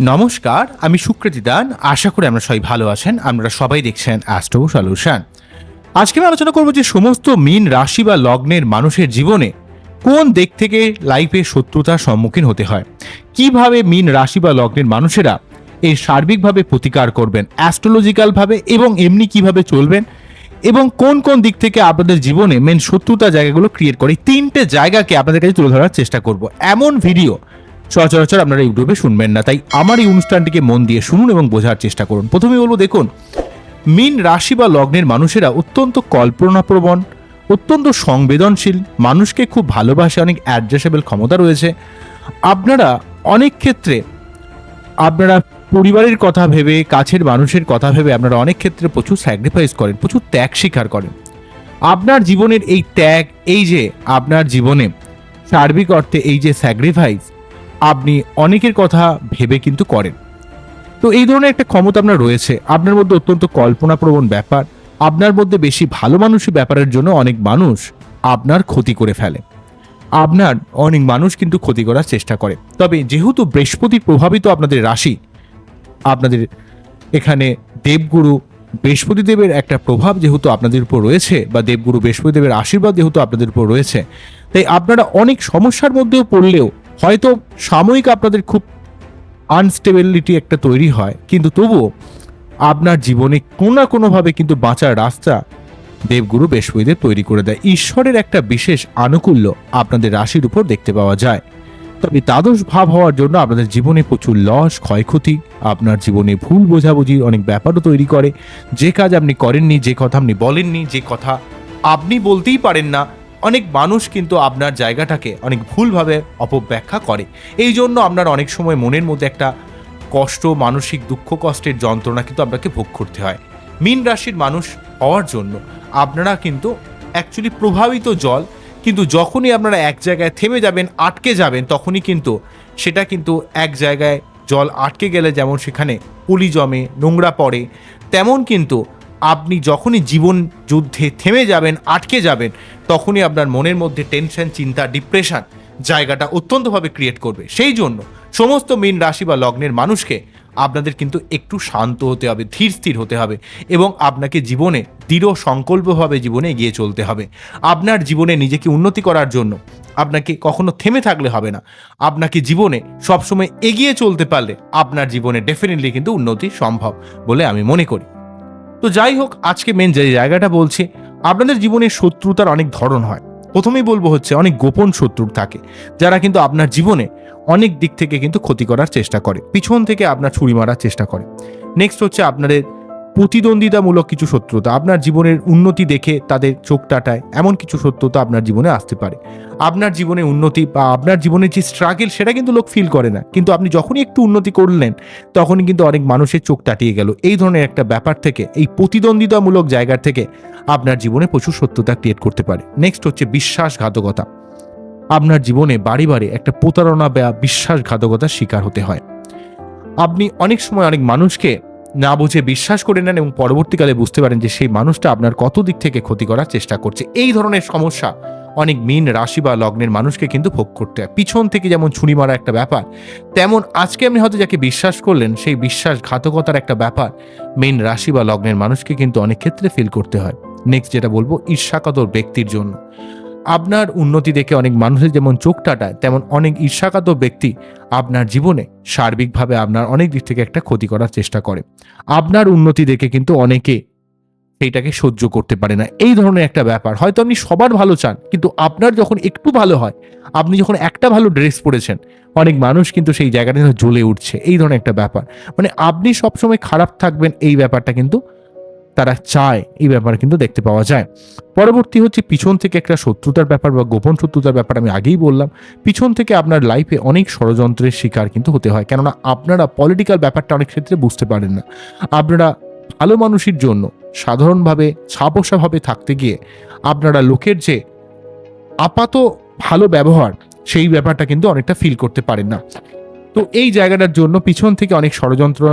নমস্কার, আমি সুকৃতি দান। আশা করি আমরা সবাই ভালো আছেন। আপনারা সবাই দেখছেন অ্যাস্ট্রো সলিউশন। আজকে আমি আলোচনা করব যে সমস্ত মীন রাশি বা লগ্নের মানুষের জীবনে কোন দিক থেকে লাইফে শত্রুতার সম্মুখীন হতে হয়? কীভাবে মীন রাশি বা লগ্নের মানুষেরা এই সার্বিকভাবে প্রতিকার করবেন? অ্যাস্ট্রোলজিক্যালভাবে এবং এমনি কীভাবে চলবেন? এবং কোন কোন দিক থেকে আপনাদের জীবনে মেন শত্রুতা জায়গাগুলো ক্রিয়েট করে তিনটে জায়গাকে আপনাদের কাছে তুলে ধরার চেষ্টা করব। এমন ভিডিও সচরাচর আপনারা ইউটিউবে শুনবেন না, তাই আমার এই অনুষ্ঠানটিকে মন দিয়ে শুনুন এবং বোঝার চেষ্টা করুন। প্রথমে বলব, দেখুন, মীন রাশি বা লগ্নের মানুষেরা অত্যন্ত কল্পনাপ্রবণ, অত্যন্ত সংবেদনশীল, মানুষকে খুব ভালোবাসে, অনেক অ্যাডজাস্টেবল ক্ষমতা রয়েছে। আপনারা অনেক ক্ষেত্রে, আপনারা পরিবারের কথা ভেবে, কাছের মানুষের কথা ভেবে আপনারা অনেক ক্ষেত্রে প্রচুর স্যাক্রিফাইস করেন, প্রচুর ত্যাগ স্বীকার করেন। আপনার জীবনের এই ত্যাগ, এই যে আপনার জীবনে সার্বিক অর্থে এই যে স্যাক্রিফাইস আপনি অনেকের কথা ভেবে কিন্তু করেন। তো এই ধরনের একটা ক্ষমতা আপনার রয়েছে। আপনার মধ্যে অত্যন্ত কল্পনাপ্রবণ ব্যাপার। আপনার মধ্যে বেশি ভালো মানুষই ব্যাপারের জন্য অনেক মানুষ আপনার ক্ষতি করে ফেলে। আপনার অনেক মানুষ কিন্তু ক্ষতি করার চেষ্টা করে। তবে যেহেতু বৃহস্পতি প্রভাবিত আপনাদের রাশি, আপনাদের এখানে দেবগুরু বৃহস্পতি দেবের একটা প্রভাব যেহেতু আপনাদের উপর রয়েছে বা দেবগুরু বৃহস্পতি দেবের আশীর্বাদ যেহেতু আপনাদের উপর রয়েছে, তাই আপনারা অনেক সমস্যার মধ্যেও পড়লেও হয়তো সাময়িক আপনাদের খুব আনস্টেবিলিটি একটা তৈরি হয়, কিন্তু তবুও আপনার জীবনে কোনো না কোনোভাবে কিন্তু বাঁচার রাস্তা দেবগুরু বৃহস্পতিদেব তৈরি করে দেয়। ঈশ্বরের একটা বিশেষ আনুকূল্য আপনাদের রাশির উপর দেখতে পাওয়া যায়। তবে দ্বাদশ ভাব হওয়ার জন্য আপনাদের জীবনে প্রচুর লস, ক্ষয়ক্ষতি, আপনার জীবনে ভুল বোঝাবুঝির অনেক ব্যাপারও তৈরি করে। যে কাজ আপনি করেননি, যে কথা আপনি বলেননি, যে কথা আপনি বলতেই পারেন না অনেক মানুষ কিন্তু আপনার জায়গাটাকে অনেক ভুলভাবে অপব্যাখ্যা করে। এই জন্য আপনার অনেক সময় মনের মধ্যে একটা কষ্ট, মানসিক দুঃখ, কষ্টের যন্ত্রণা কিন্তু আপনাকে ভোগ করতে হয়। মীন রাশির মানুষ হওয়ার জন্য আপনারা কিন্তু অ্যাকচুয়ালি প্রভাবিত জল, কিন্তু যখনই আপনারা এক জায়গায় থেমে যাবেন, আটকে যাবেন, তখনই কিন্তু সেটা কিন্তু এক জায়গায় জল আটকে গেলে যেমন সেখানে পুলি জমে, নোংরা পড়ে, তেমন কিন্তু আপনি যখনই জীবন যুদ্ধে থেমে যাবেন, আটকে যাবেন, তখনই আপনার মনের মধ্যে টেনশন চিন্তা ডিপ্রেশন জায়গাটা অত্যন্তভাবে ক্রিয়েট করবে। সেই জন্য সমস্ত মীন রাশি বা লগ্নের মানুষকে আপনাদের কিন্তু একটু শান্ত হতে হবে, ধীর স্থির হতে হবে এবং আপনাকে জীবনে দৃঢ় সংকল্পভাবে জীবনে এগিয়ে চলতে হবে। আপনার জীবনে নিজেকে উন্নতি করার জন্য আপনাকে কখনো থেমে থাকলে হবে না। আপনাকে জীবনে সবসময় এগিয়ে চলতে পারলে আপনার জীবনে ডেফিনেটলি কিন্তু উন্নতি সম্ভব বলে আমি মনে করি। তো যাই হোক, আজকে মেন যে জায়গাটা বলছি, আপনাদের জীবনে শত্রুতার অনেক ধরন হয়। প্রথমেই বলব হচ্ছে, অনেক গোপন শত্রুর থাকে, যারা কিন্তু আপনার জীবনে অনেক দিক থেকে কিন্তু ক্ষতি করার চেষ্টা করে, পিছন থেকে আপনার ছুরি মারার চেষ্টা করে। নেক্সট হচ্ছে আপনাদের প্রতিদ্বন্দ্বিতামূলক কিছু শত্রুতা। আপনার জীবনের উন্নতি দেখে তাদের চোখ টাটায়। এমন কিছু শত্রুতা আপনার জীবনে আসতে পারে। আপনার জীবনে উন্নতি বা আপনার জীবনের যে স্ট্রাগল সেটা কিন্তু লোক ফিল করে না। কিন্তু আপনি যখনই একটু উন্নতি করলেন, তখনই কিন্তু অনেক মানুষের চোখ টাটিয়ে গেল। এই ধরনের একটা ব্যাপার থেকে, এই প্রতিদ্বন্দ্বিতামূলক জায়গা থেকে আপনার জীবনে প্রচুর সত্যতা ক্রিয়েট করতে পারে। নেক্সট হচ্ছে বিশ্বাসঘাতকতা। আপনার জীবনে বাড়ি বাড়ি একটা প্রতারণা বা বিশ্বাসঘাতকতার শিকার হতে হয়। আপনি অনেক সময় অনেক মানুষকে না বুঝে বিশ্বাস করে নেন এবং পরবর্তীকালে বুঝতে পারেন যে সেই মানুষটা আপনার কত দিক থেকে ক্ষতি করার চেষ্টা করছে। এই ধরনের সমস্যা অনেক মিন রাশি বা লগ্নের মানুষকে কিন্তু ভোগ করতে হয়। পিছন থেকে যেমন ছুরি মারা একটা ব্যাপার, তেমন আজকে আপনি হয়তো যাকে বিশ্বাস করলেন, সেই বিশ্বাসঘাতকতার একটা ব্যাপার মেন রাশি বা লগ্নের মানুষকে কিন্তু অনেক ক্ষেত্রে ফিল করতে হয়। নেক্সট যেটা বলব ঈর্ষাকাতর ব্যক্তির জন্য। আপনার উন্নতি দেখে অনেক মানুষের যেমন চোখ টাটায়, তেমন অনেক ঈর্ষাকাতর ব্যক্তি আপনার জীবনে সার্বিকভাবে আপনার অনেক দিক থেকে একটা ক্ষতি করার চেষ্টা করে। আপনার উন্নতি দেখে কিন্তু অনেকে সেইটাকে সহ্য করতে পারে না। এই ধরনের একটা ব্যাপার। হয়তো আপনি সবার ভালো চান, কিন্তু আপনার যখন একটু ভালো হয়, আপনি যখন একটা ভালো ড্রেস পরেছেন, অনেক মানুষ কিন্তু সেই জায়গাটা জ্বলে উঠছে। এই ধরনের একটা ব্যাপার। মানে আপনি সবসময় খারাপ থাকবেন, এই ব্যাপারটা কিন্তু তারা চায় এই ব্যাপার কিন্তু দেখতে পাওয়া যায়। পরবর্তী হচ্ছে পিছন থেকে একটা শত্রুতার ব্যাপার বা গোপন শত্রুতার ব্যাপার আমি আগেই বললাম। পিছন থেকে আপনার লাইফে অনেক ষড়যন্ত্রের শিকার কিন্তু হতে হয়। কেননা আপনারা পলিটিক্যাল ব্যাপারটা অনেক ক্ষেত্রে বুঝতে পারেন না। আপনারা ভালো মানুষের জন্য সাধারণভাবে ছাপোষাভাবে থাকতে গিয়ে আপনারা লোকের যে আপাত ভালো ব্যবহার, সেই ব্যাপারটা কিন্তু অনেকটা ফিল করতে পারেন না। তো এই জায়গাটার জন্য পিছন থেকে অনেক ষড়যন্ত্র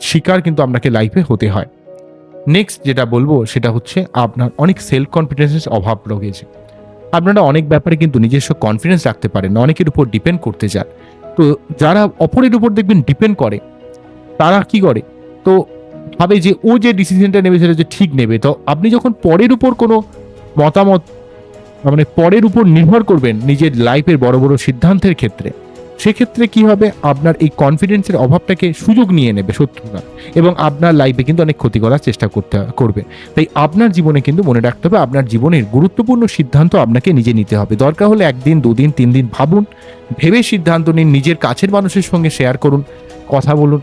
শিকার কিন্তু আপনাকে লাইফে হতে হয়। নেক্সট যেটা বলব সেটা হচ্ছে আপনার অনেক সেলফ কনফিডেন্সের অভাব রয়েছে। আপনারা অনেক ব্যাপারে কিন্তু নিজস্ব কনফিডেন্স রাখতে পারেন, অনেকের উপর ডিপেন্ড করতে চান। তো যারা অপরের উপর দেখবেন ডিপেন্ড করে, তারা কি করে? তো ভাবে যে ও যে ডিসিশনটা নেবে সেটা যে ঠিক নেবে। তো আপনি যখন পরের উপর কোনো মতামত মানে পরের উপর নির্ভর করবেন নিজের লাইফের বড় বড় সিদ্ধান্তের ক্ষেত্রে সেক্ষেত্রে কি হবে? আপনার এই কনফিডেন্সের অভাবটাকে সুযোগ নিয়ে নেবে শত্রুরা এবং আপনার লাইফে কিন্তু অনেক ক্ষতি করার চেষ্টা করতে, করবে। তাই আপনার জীবনে কিন্তু মনে রাখতে হবে, আপনার জীবনের গুরুত্বপূর্ণ সিদ্ধান্ত আপনাকে নিজে নিতে হবে। দরকার হলে একদিন, দুদিন, তিন দিন ভাবুন, ভেবে সিদ্ধান্ত নিন, নিজের কাছের মানুষের সঙ্গে শেয়ার করুন, কথা বলুন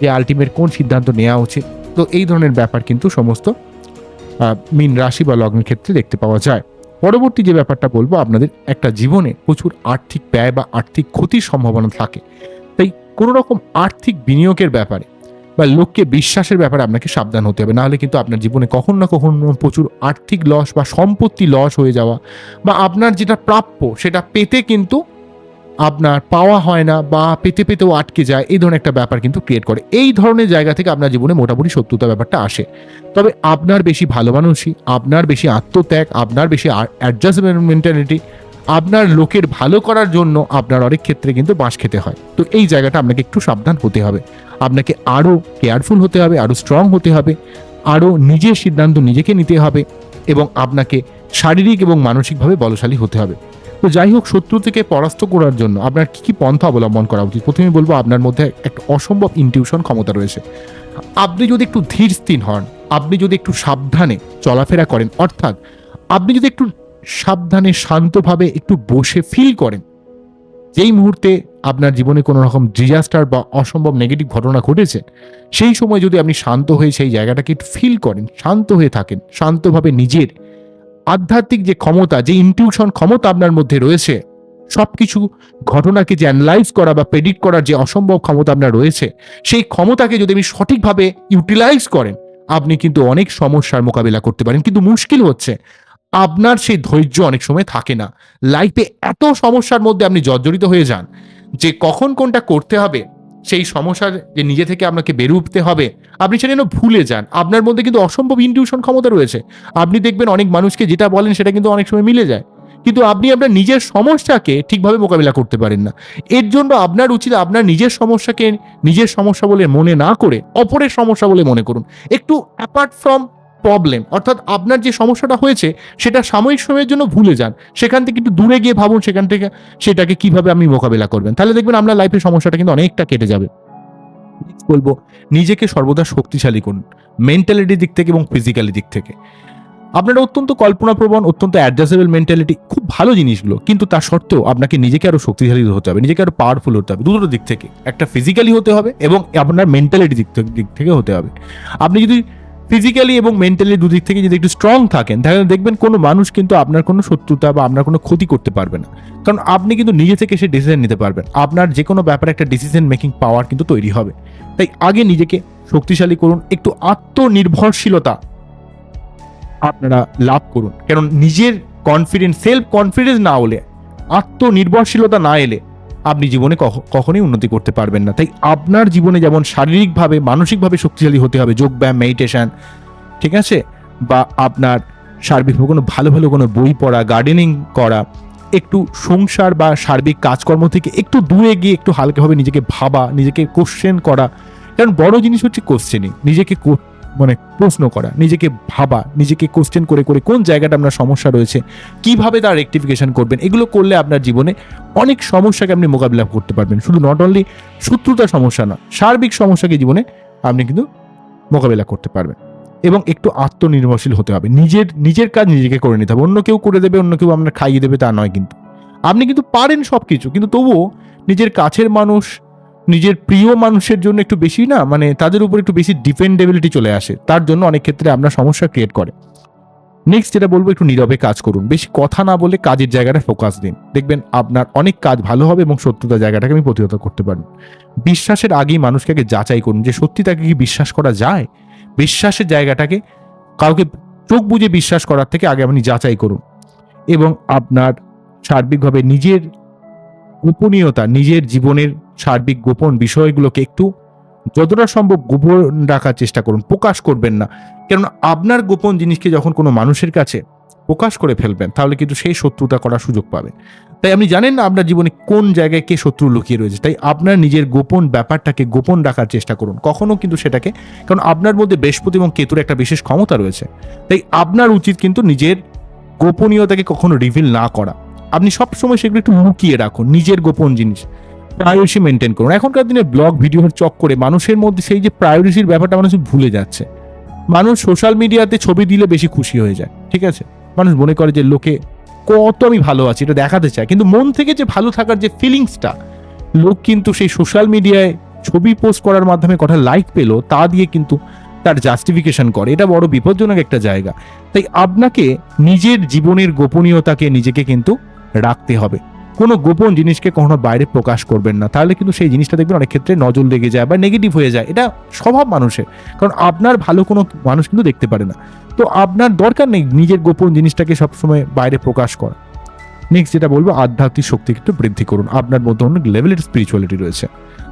যে আলটিমেট কোন সিদ্ধান্ত নেওয়া উচিত। তো এই ধরনের ব্যাপার কিন্তু সমস্ত মিন রাশি বা লগ্নের ক্ষেত্রে দেখতে পাওয়া যায়। পরবর্তী যে ব্যাপারটা বলব, আপনাদের একটা জীবনে প্রচুর আর্থিক ব্যয় বা আর্থিক ক্ষতির সম্ভাবনা থাকে। তাই কোনো রকম আর্থিক বিনিয়োগের ব্যাপারে বা লোককে বিশ্বাসের ব্যাপারে আপনাকে সাবধান হতে হবে। নাহলে কিন্তু আপনার জীবনে কখনো না কখনো প্রচুর আর্থিক লস বা সম্পত্তি লস হয়ে যাওয়া বা আপনার যেটা প্রাপ্য সেটা পেতে কিন্তু আপনার পাওয়া হয় না বা পেতে পেতেও আটকে যায়, এই ধরনের একটা ব্যাপার কিন্তু ক্রিয়েট করে। এই ধরনের জায়গা থেকে আপনার জীবনে মোটামুটি শত্রুতা ব্যাপারটা আসে। তবে আপনার বেশি ভালো মানুষই, আপনার বেশি আত্মত্যাগ, আপনার বেশি অ্যাডজাস্টমেন্ট মেন্টালিটি আপনার লোকের ভালো করার জন্য আপনার অনেক ক্ষেত্রে কিন্তু বাঁশ খেতে হয়। তো এই জায়গাটা আপনাকে একটু সাবধান হতে হবে। আপনাকে আরও কেয়ারফুল হতে হবে, আরও স্ট্রং হতে হবে, আরও নিজের সিদ্ধান্ত নিজেকে নিতে হবে এবং আপনাকে শারীরিক এবং মানসিকভাবে বলশালী হতে হবে। তো যাই হোক, শত্রু থেকে পরাস্ত করার জন্য আপনার কি কি পন্থা অবলম্বন করা উচিত? প্রথমে বলব, আপনার মধ্যে একটা অসম্ভব ইনটিউশন ক্ষমতা রয়েছে। আপনি যদি একটু ধীর স্থির হন, আপনি যদি একটু সাবধানে চলাফেরা করেন, অর্থাৎ আপনি যদি একটু সাবধানে, শান্তভাবে একটু বসে ফিল করেন, যেই মুহূর্তে আপনার জীবনে কোনো রকম ডিজাস্টার বা অসম্ভব নেগেটিভ ঘটনা ঘটেছে, সেই সময় যদি আপনি শান্ত হয়ে সেই জায়গাটাকে একটু ফিল করেন, শান্ত হয়ে থাকেন, শান্তভাবে নিজের আধ্যাত্মিক যে ক্ষমতা, যে ইনটিউশন ক্ষমতা আপনার মধ্যে রয়েছে সব কিছু ঘটনাকে যে অ্যানালাইজ করা বা প্রেডিক্ট করার যে অসম্ভব ক্ষমতা আপনার রয়েছে, সেই ক্ষমতাকে যদি আপনি সঠিকভাবে ইউটিলাইজ করেন, আপনি কিন্তু অনেক সমস্যার মোকাবিলা করতে পারেন। কিন্তু মুশকিল হচ্ছে, আপনার সেই ধৈর্য অনেক সময় থাকে না। লাইফে এত সমস্যার মধ্যে আপনি জর্জরিত হয়ে যান যে কখন কোনটা করতে হবে সেই সমস্যার যে নিজে থেকে আপনাকে বেরো উঠতে হবে, আপনি সেটা যেন ভুলে যান। আপনার মধ্যে কিন্তু অসম্ভব ইনটিউশন ক্ষমতা রয়েছে। আপনি দেখবেন অনেক মানুষকে যেটা বলেন সেটা কিন্তু অনেক সময় মিলে যায়। কিন্তু আপনি আপনার নিজের সমস্যাকে ঠিকভাবে মোকাবিলা করতে পারেন না। এর জন্য আপনার উচিত আপনার নিজের সমস্যাকে নিজের সমস্যা বলে মনে না করে অপরের সমস্যা বলে মনে করুন। একটু অ্যাপার্ট ফ্রম প্রবলেম অর্থাৎ আপনার যে সমস্যাটা হয়েছে, সেটা সাময়িক সময়ের জন্য ভুলে যান। সেখান থেকে একটু দূরে গিয়ে ভাবুন, সেখান থেকে সেটাকে কীভাবে আপনি মোকাবিলা করবেন। তাহলে দেখবেন আপনার লাইফের সমস্যাটা কিন্তু অনেকটা কেটে যাবে। বলব, নিজেকে সর্বদা শক্তিশালী করুন মেন্টালিটির দিক থেকে এবং ফিজিক্যালি দিক থেকে। আপনারা অত্যন্ত কল্পনাপ্রবণ, অত্যন্ত অ্যাডজাস্টেবল মেন্টালিটি খুব ভালো জিনিসগুলো, কিন্তু তা সত্ত্বেও আপনাকে নিজেকে আরও শক্তিশালী হতে হবে, নিজেকে আরও পাওয়ারফুল হতে হবে। দুটো দিক থেকে, একটা ফিজিক্যালি হতে হবে এবং আপনার মেন্টালিটি দিক দিক থেকে হতে হবে। আপনি যদি ফিজিক্যালি এবং মেন্টালি দুদিক থেকে যদি একটু স্ট্রং থাকেন, তাহলে দেখবেন কোনো মানুষ কিন্তু আপনার কোনো শত্রুতা বা আপনার কোনো ক্ষতি করতে পারবে না। কারণ আপনি কিন্তু নিজে থেকে সে ডিসিশন নিতে পারবেন। আপনার যে কোনো ব্যাপারে একটা ডিসিশন মেকিং পাওয়ার কিন্তু তৈরি হবে। তাই আগে নিজেকে শক্তিশালী করুন, একটু আত্মনির্ভরশীলতা আপনারা লাভ করুন। কারণ নিজের কনফিডেন্স সেলফ কনফিডেন্স না হলে, আত্মনির্ভরশীলতা না এলে আপনি জীবনে কখ- কখনোই উন্নতি করতে পারবেন না। তাই আপনার জীবনে যেমন শারীরিকভাবে, মানসিকভাবে শক্তিশালী হতে হবে যোগব্যায়াম মেডিটেশন ঠিক আছে? বা আপনার সার্বিকভাবে কোনো ভালো ভালো কোনো বই পড়া গার্ডেনিং করা, একটু সংসার বা সার্বিক কাজকর্ম থেকে একটু দূরে গিয়ে একটু হালকাভাবে নিজেকে ভাবা, নিজেকে কোশ্চেন করা। কারণ বড় জিনিস হচ্ছে কোশ্চেনিং নিজেকে মানে প্রশ্ন করা, নিজেকে ভাবা, নিজেকে কোশ্চেন করে করে কোন জায়গাটা আপনার সমস্যা রয়েছে, কীভাবে তার রেক্টিফিকেশন করবেন, এগুলো করলে আপনার জীবনে অনেক সমস্যাকে আপনি মোকাবিলা করতে পারবেন। শুধু নট অনলি শত্রুতার সমস্যা না সার্বিক সমস্যাকে জীবনে আপনি কিন্তু মোকাবিলা করতে পারবেন। এবং একটু আত্মনির্ভরশীল হতে হবে, নিজের নিজের কাজ নিজেকে করে নিতে হবে। অন্য কেউ করে দেবে, অন্য কেউ আপনার খাইয়ে দেবে, তা নয় কিন্তু। আপনি কিন্তু পারেন সব কিছু কিন্তু তবুও নিজের কাছের মানুষ নিজের প্রিয় মানুষের জন্য একটু বেশি না মানে তাদের উপর একটু বেশি ডিপেন্ডেবিলিটি চলে আসে। তার জন্য অনেক ক্ষেত্রে আপনার সমস্যা ক্রিয়েট করে। নেক্সট যেটা বলব, একটু নীরবে কাজ করুন। বেশি কথা না বলে কাজের জায়গাটা ফোকাস দিন। দেখবেন আপনার অনেক কাজ ভালো হবে এবং সত্যতা জায়গাটাকে আমি প্রতিহত করতে পারবেন। বিশ্বাসের আগেই মানুষকে আগে যাচাই করুন যে সত্যি তাকে কি বিশ্বাস করা যায়। বিশ্বাসের জায়গাটাকে কাউকে চোখ বুঝে বিশ্বাস করার থেকে আগে আপনি যাচাই করুন। এবং আপনার সার্বিকভাবে নিজের গোপনীয়তা, নিজের জীবনের সার্বিক গোপন বিষয়গুলোকে একটু যতটা সম্ভব গোপন রাখার চেষ্টা করুন, প্রকাশ করবেন না। কেননা আপনার গোপন জিনিসকে যখন কোনো মানুষের কাছে প্রকাশ করে ফেলবেন, তাহলে কিন্তু সেই শত্রুতা করার সুযোগ পাবে। তাই আপনি জানেন না আপনার জীবনে কোন জায়গায় কে শত্রু লুকিয়ে রয়েছে। তাই আপনার নিজের গোপন ব্যাপারটাকে গোপন রাখার চেষ্টা করুন। কখনো কিন্তু সেটাকে, কারণ আপনার মধ্যে বৃহস্পতি এবং কেতুর একটা বিশেষ ক্ষমতা রয়েছে। তাই আপনার উচিত কিন্তু নিজের গোপনীয়তাকে কখনো রিভিল না করা। আপনি সবসময় সেগুলো একটু লুকিয়ে রাখুন, নিজের গোপন জিনিস। প্রায়োরিটি মেনটেন করুন। এখনকার দিনে ব্লগ ভিডিওর চক করে মানুষের মধ্যে সেই যে প্রায়োরিটির ব্যাপারটা মানুষ ভুলে যাচ্ছে। মানুষ সোশ্যাল মিডিয়াতে ছবি দিলে বেশি খুশি হয়ে যায়, ঠিক আছে? মানুষ মনে করে যে লোকে কত আমি ভালো আছি, এটা দেখাতে চায়। কিন্তু মন থেকে যে ভালো থাকার যে ফিলিংসটা লোক কিন্তু সেই সোশ্যাল মিডিয়ায় ছবি পোস্ট করার মাধ্যমে কটা লাইক পেল, তা দিয়ে কিন্তু তার জাস্টিফিকেশন করে। এটা বড় বিপজ্জনক একটা জায়গা। তাই আপনাকে নিজের জীবনের গোপনীয়তাকে, নিজেকে কিন্তু রাখতে হবে। কোনো গোপন জিনিসকে কখনো বাইরে প্রকাশ করবেন না। তাহলে কিন্তু সেই জিনিসটা দেখবেন অনেক ক্ষেত্রে নজর লেগে যায় বা নেগেটিভ হয়ে যায়। এটা স্বভাব মানুষের। কারণ আপনার ভালো কোনো মানুষ কিন্তু দেখতে পারে না। তো আপনার দরকার নেই নিজের গোপন জিনিসটাকে সবসময় বাইরে প্রকাশ করা। নেক্সট যেটা বলব, আধ্যাত্মিক শক্তি একটু বৃদ্ধি করুন। আপনার মধ্যে অনেক লেভেলের স্পিরিচুয়ালিটি রয়েছে।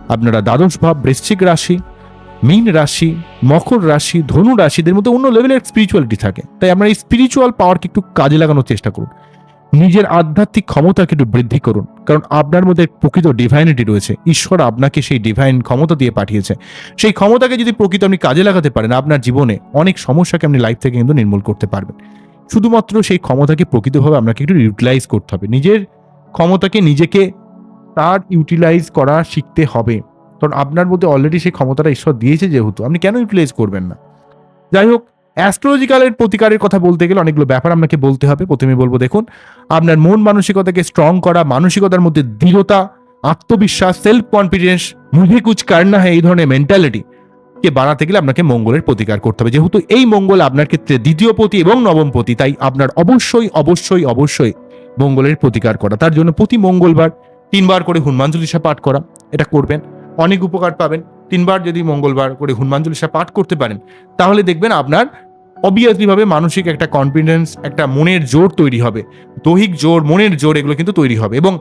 আপনারা দ্বাদশ ভাব, বৃশ্চিক রাশি, মীন রাশি, মকর রাশি, ধনু রাশিদের মধ্যে অন্য লেভেলের স্পিরিচুয়ালিটি থাকে। তাই আপনারা এই স্পিরিচুয়াল পাওয়ারকে একটু কাজে লাগানোর চেষ্টা করুন। নিজের আধ্যাত্মিক ক্ষমতাকে একটু বৃদ্ধি করুন। কারণ আপনার মধ্যে প্রকৃত ডিভাইনিটি রয়েছে। ঈশ্বর আপনাকে সেই ডিভাইন ক্ষমতা দিয়ে পাঠিয়েছে। সেই ক্ষমতাকে যদি প্রকৃত আপনি কাজে লাগাতে পারেন, আপনার জীবনে অনেক সমস্যাকে আপনি লাইফ থেকে কিন্তু নির্মূল করতে পারবেন। শুধুমাত্র সেই ক্ষমতাকে প্রকৃতভাবে আপনাকে একটু ইউটিলাইজ করতে হবে। নিজের ক্ষমতাকে নিজেকে তার ইউটিলাইজ করা শিখতে হবে। কারণ আপনার মধ্যে অলরেডি সেই ক্ষমতাটা ঈশ্বর দিয়েছে যেহেতু। আপনি কেন ইউটিলাইজ করবেন না? যাই হোক অ্যাস্ট্রোলজিক্যালের প্রতিকারের কথা বলতে গেলে অনেকগুলো ব্যাপার আপনাকে বলতে হবে। প্রথমে বলব, দেখুন, আপনার মন মানসিকতাকে স্ট্রং করা, মানসিকতার মধ্যে দৃঢ়তা, আত্মবিশ্বাস সেলফ কনফিডেন্স মুভে কুচ কারনা হ্যাঁ এই ধরনের মেন্টালিটি কে বাড়াতে গেলে আপনাকে মঙ্গলের প্রতিকার করতে হবে। যেহেতু এই মঙ্গল আপনার ক্ষেত্রে দ্বিতীয় পতি এবং নবম পতি, তাই আপনার অবশ্যই অবশ্যই অবশ্যই মঙ্গলের প্রতিকার করা। তার জন্য প্রতি মঙ্গলবার তিনবার করে হনুমান চল্লিশা পাঠ করা, এটা করবেন। অনেক উপকার পাবেন। তিনবার যদি মঙ্গলবার করে হনুমান চল্লিশা পাঠ করতে পারেন, তাহলে দেখবেন আপনার অবভিয়াসলি ভাবে মানসিক একটা কনফিডেন্স একটা মনের জোর তৈরি হবে। দৈহিক জোর, মনের জোর এগুলো কিন্তু তৈরি হবে এবং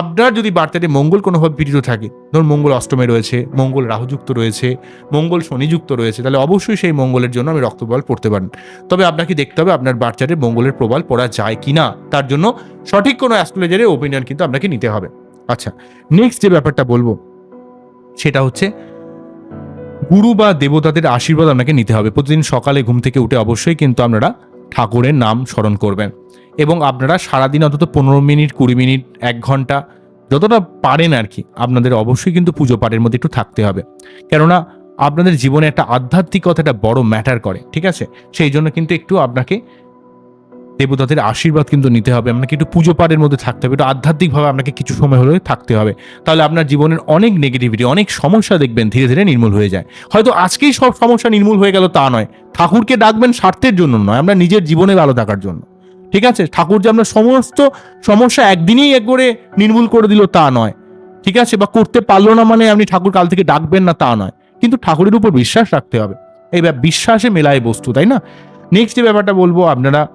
আপনার যদি বার্তাতে মঙ্গল কোনোভাবে পীড়িত থাকে, ধরুন মঙ্গল অষ্টমে রয়েছে, মঙ্গল রাহুযুক্ত রয়েছে, মঙ্গল শনিযুক্ত রয়েছে, তাহলে অবশ্যই সেই মঙ্গলের জন্য আমি রক্তবল পড়তে পারেন। তবে আপনাকে দেখতে হবে আপনার বাচ্চাতে মঙ্গলের প্রবাল পড়া যায় কি না তার জন্য সঠিক কোনো অ্যাস্ট্রোলজারের ওপিনিয়ন কিন্তু আপনাকে নিতে হবে। আচ্ছা নেক্সট যে ব্যাপারটা বলব, সেটা হচ্ছে গুরু বা দেবতাদের আশীর্বাদ আপনাকে নিতে হবে। প্রতিদিন সকালে ঘুম থেকে উঠে অবশ্যই কিন্তু আপনারা ঠাকুরের নাম স্মরণ করবেন। এবং আপনারা সারাদিন অন্তত পনেরো মিনিট, কুড়ি মিনিট, এক ঘণ্টা যতটা পারেন আর কি আপনাদের অবশ্যই কিন্তু পুজো পাঠের মধ্যে একটু থাকতে হবে। কেননা আপনাদের জীবনে একটা আধ্যাত্মিকতা একটা বড় ম্যাটার করে, ঠিক আছে? সেই জন্য কিন্তু একটু আপনাকে দেবতাদের আশীর্বাদ কিন্তু নিতে হবে, আপনাকে একটু পুজো পাঠের মধ্যে থাকতে হবে, একটু আধ্যাত্মিকভাবে আপনাকে কিছু সময় হলেও থাকতে হবে। তাহলে আপনার জীবনের অনেক নেগেটিভিটি অনেক সমস্যা দেখবেন, ধীরে ধীরে নির্মূল হয়ে যায়। হয়তো আজকেই সব সমস্যা নির্মূল হয়ে গেল তা নয়। ঠাকুরকে ডাকবেন স্বার্থের জন্য নয়, আমরা নিজের জীবনে ভালো থাকার জন্য। ঠিক আছে? ঠাকুর যে আমরা সমস্ত সমস্যা একদিনেই একবারে নির্মূল করে দিল তা নয়। ঠিক আছে? বা করতে পারল না মানে আপনি ঠাকুর কাল থেকে ডাকবেন না তা নয়। কিন্তু ঠাকুরের উপর বিশ্বাস রাখতে হবে। এই বিশ্বাসে মেলায় বস্তু, তাই না? নেক্সট যে ব্যাপারটা বলব, আপনারা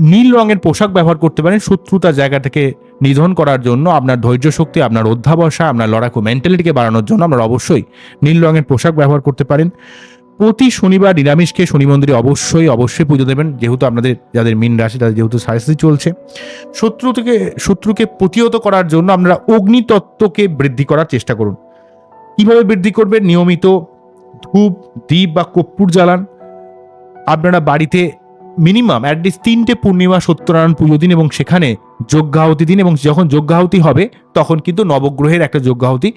নীল রঙের পোশাক ব্যবহার করতে পারেন, শত্রুতার জায়গা থেকে নিধন করার জন্য আপনার ধৈর্য শক্তি, আপনার অধ্যাবসা, আপনার লড়াকু মেন্টালিটিকে বাড়ানোর জন্য আপনারা অবশ্যই নীল রঙের পোশাক ব্যবহার করতে পারেন। প্রতি শনিবার নিরামিষকে শনি মন্দিরে অবশ্যই অবশ্যই পুজো দেবেন। যেহেতু আপনাদের, যাদের মিন রাশি, তাদের যেহেতু সারস্বতী চলছে। শত্রু থেকে শত্রুকে প্রতিহত করার জন্য আপনারা অগ্নিতত্ত্বকে বৃদ্ধি করার চেষ্টা করুন। কীভাবে বৃদ্ধি করবেন? নিয়মিত ধূপ দ্বীপ বা কর্পূর জ্বালান। আপনারা বাড়িতে মিনিমাম অ্যাটলিস্ট তিনটে পূর্ণিমা সত্যনারায়ণ পুজো দিন এবং সেখানে যজ্ঞাহুতি দিন এবং যখন যজ্ঞাহুতি হবে, তখন কিন্তু নবগ্রহের একটা যজ্ঞাহুতি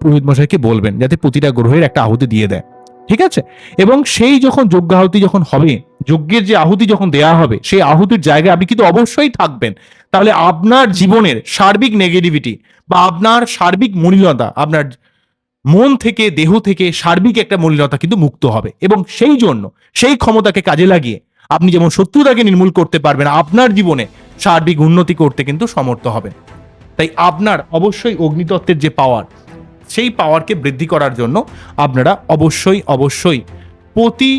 পুরোহিত মশাইকে বলবেন যাতে প্রতিটা গ্রহের একটা আহুতি দিয়ে দেয়। ঠিক আছে? এবং সেই যখন যজ্ঞাহুতি যখন হবে, যজ্ঞের যে আহুতি যখন দেয়া হবে, সেই আহুতির জায়গায় আপনি কিন্তু অবশ্যই থাকবেন। তাহলে আপনার জীবনের সার্বিক নেগেটিভিটি বা আপনার সার্বিক মলিনতা, আপনার মন থেকে, দেহ থেকে সার্বিক একটা মলিনতা কিন্তু মুক্ত হবে। এবং সেই জন্য, সেই ক্ষমতাকে কাজে লাগিয়ে আপনি যেমন শত্রুতাকে নির্মূল করতে পারবেন, আপনার জীবনে সার্বিক উন্নতি করতে কিন্তু সমর্থ হবেন। তাই আপনার অবশ্যই অগ্নিতত্ত্বের যে পাওয়ার সেই পাওয়ারকে বৃদ্ধি করার জন্য আপনারা অবশ্যই অবশ্যই প্রতি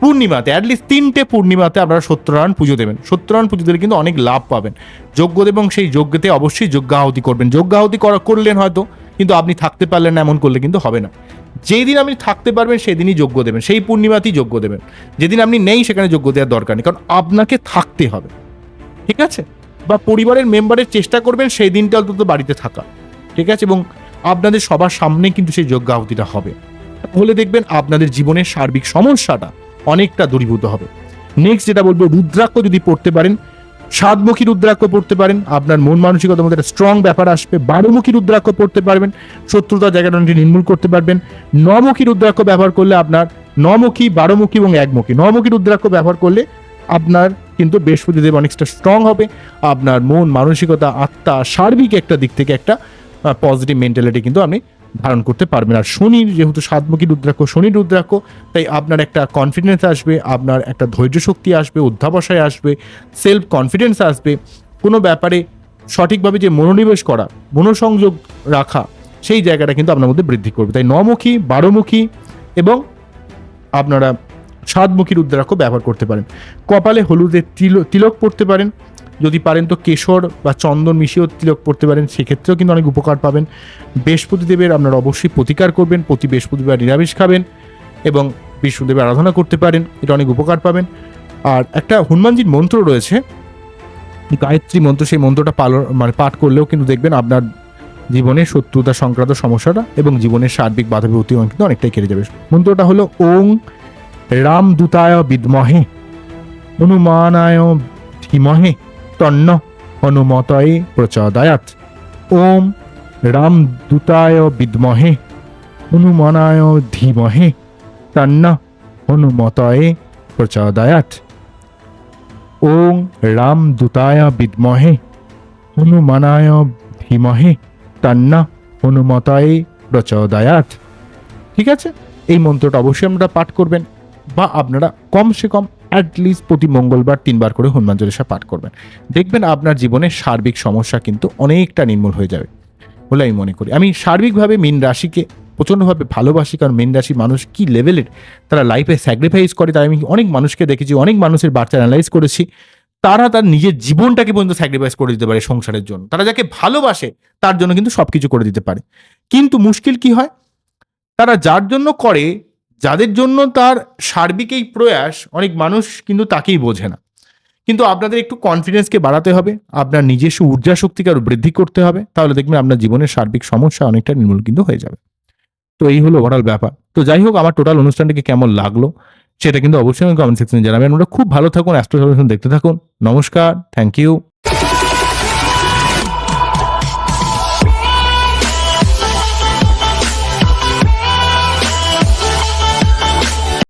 পূর্ণিমাতে অ্যাটলিস্ট তিনটে পূর্ণিমাতে আপনারা সত্যনারায়ণ পুজো দেবেন। সত্যনারায়ণ পুজো দিলে কিন্তু অনেক লাভ পাবেন। যজ্ঞ এবং সেই যজ্ঞতে অবশ্যই যজ্ঞাহুতি করবেন। যজ্ঞাহুতি করা, করলেন হয়তো কিন্তু আপনি থাকতে পারলেন না, এমন করলে কিন্তু হবে না। যেই দিন আপনি থাকতে পারবেন, সেদিনই যোগ্য দেবেন। সেই পূর্ণিমাতেই যোগ্য দেবেন। যেদিন আপনি নেই, সেখানে যোগ্য দেওয়ার দরকার নেই। কারণ আপনাকে থাকতে হবে। ঠিক আছে? বা পরিবারের মেম্বারের চেষ্টা করবেন সেই দিনটা অন্তত বাড়িতে থাকা। ঠিক আছে? এবং আপনাদের সবার সামনে কিন্তু সেই যোগ্য আহুতিটা হবে। তাহলে দেখবেন আপনাদের জীবনের সার্বিক সমস্যাটা অনেকটা দূরীভূত হবে। নেক্সট যেটা বলব, রুদ্রাক্ষ যদি পড়তে পারেন সাতমুখী রুদ্রাক্ষ পড়তে পারেন, আপনার মন মানসিকতার মধ্যে একটা স্ট্রং ব্যাপার আসবে। বারোমুখী রুদ্রাক্ষ পড়তে পারবেন শত্রুতা জায়গাটা নির্মূল করতে পারবেন। নমুখী রুদ্রাক্ষ ব্যবহার করলে আপনার নমুখী, বারোমুখী এবং একমুখী। নমুখী রুদ্রাক্ষ ব্যবহার করলে আপনার কিন্তু বৃহস্পতিদেব অনেকটা স্ট্রং হবে। আপনার মন, মানসিকতা, আত্মা, সার্বিক একটা দিক থেকে একটা পজিটিভ মেন্টালিটি কিন্তু আপনি ধারণ করতে পারবেন। আর শনির যেহেতু সাতমুখী রুদ্রাক্ষ শনির রুদ্রাক্ষ, তাই আপনার একটা কনফিডেন্স আসবে, আপনার একটা ধৈর্য শক্তি আসবে অধ্যাবসায় আসবে সেলফ কনফিডেন্স আসবে। কোনো ব্যাপারে সঠিকভাবে যে মনোনিবেশ করা, মনোসংযোগ রাখা, সেই জায়গাটা কিন্তু আপনার মধ্যে বৃদ্ধি করবে। তাই নমুখী, বারোমুখী এবং আপনারা সাতমুখী রুদ্রাক্ষ ব্যবহার করতে পারেন। কপালে হলুদের তিল- তিলক পড়তে পারেন। যদি পারেন তো কেশর বা চন্দন মিশিয়েও তিলক পড়তে পারেন, সেক্ষেত্রেও কিন্তু অনেক উপকার পাবেন। বৃহস্পতিদেবের আপনারা অবশ্যই প্রতিকার করবেন, প্রতি বৃহস্পতিবার নিরামিষ খাবেন এবং বিষ্ণুদেবের আরাধনা করতে পারেন, এটা অনেক উপকার পাবেন। আর একটা হনুমানজির মন্ত্র রয়েছে, গায়ত্রী মন্ত্র, সেই মন্ত্রটা পালন মানে পাঠ করলেও কিন্তু দেখবেন আপনার জীবনের শত্রুতা, সংক্রান্ত সমস্যাটা এবং জীবনের সার্বিক বাধা বিপত্তি কিন্তু অনেকটাই কেটে যাবে। মন্ত্রটা হলো, ওং রামদূতায় বিদ্মহে, হনুমানায় ধীমহে। তন্ন হনুমতয়ে প্রচোদয়াত ওম রাম রামদূতায় বিদ্মহে, হনুমানায় ধীমহে, তন্ন হনুমতয়ে প্রচোদয়াত ওং রামদূতায় বিদ্মহে, হনুমানায় ধীমহে, তন্ন হনুমতয়ে প্রচোদয়াত ঠিক আছে? এই মন্ত্রটা অবশ্যই আপনারা পাঠ করবেন বা আপনারা কমসে কম অ্যাটলিস্ট প্রতি মঙ্গলবার তিনবার করে হনুমান চল্লিশা পাঠ করবেন। দেখবেন আপনার জীবনের সার্বিক সমস্যা কিন্তু অনেকটা নির্মূল হয়ে যাবে বলে আমি মনে করি। আমি সার্বিকভাবে মীন রাশিকে প্রচণ্ডভাবে ভালোবাসি, কারণ মীন রাশি মানুষ কি লেভেলের তারা লাইফে স্যাক্রিফাইস করে, তাই আমি অনেক মানুষকে দেখেছি, অনেক মানুষের বার্তা অ্যানালাইজ করেছি। তারা তার নিজের জীবনটাকে পর্যন্ত স্যাক্রিফাইস করে দিতে পারে সংসারের জন্য। তারা যাকে ভালোবাসে, তার জন্য কিন্তু সব কিছু করে দিতে পারে। কিন্তু মুশকিল কি হয়? তারা যার জন্য করে যাদের জন্য তার সার্বিক এই প্রয়াস, অনেক মানুষ কিন্তু তাকেই বোঝে না। কিন্তু আপনাদের একটু কনফিডেন্সকে বাড়াতে হবে, আপনার নিজস্ব ঊর্জা শক্তিকে আরও বৃদ্ধি করতে হবে, তাহলে দেখবেন আপনার জীবনের সার্বিক সমস্যা অনেকটা নির্মূল কিন্তু হয়ে যাবে। তো এই হলো ওভারঅল ব্যাপার। তো যাই হোক, আমার টোটাল অনুষ্ঠানটিকে কেমন লাগল, সেটা কিন্তু অবশ্যই আমি কমেন্ট সেকশনে জানাবেন। ওরা খুব ভালো থাকুন অ্যাস্ট্রো দেখতে থাকুন। নমস্কার থ্যাংক ইউ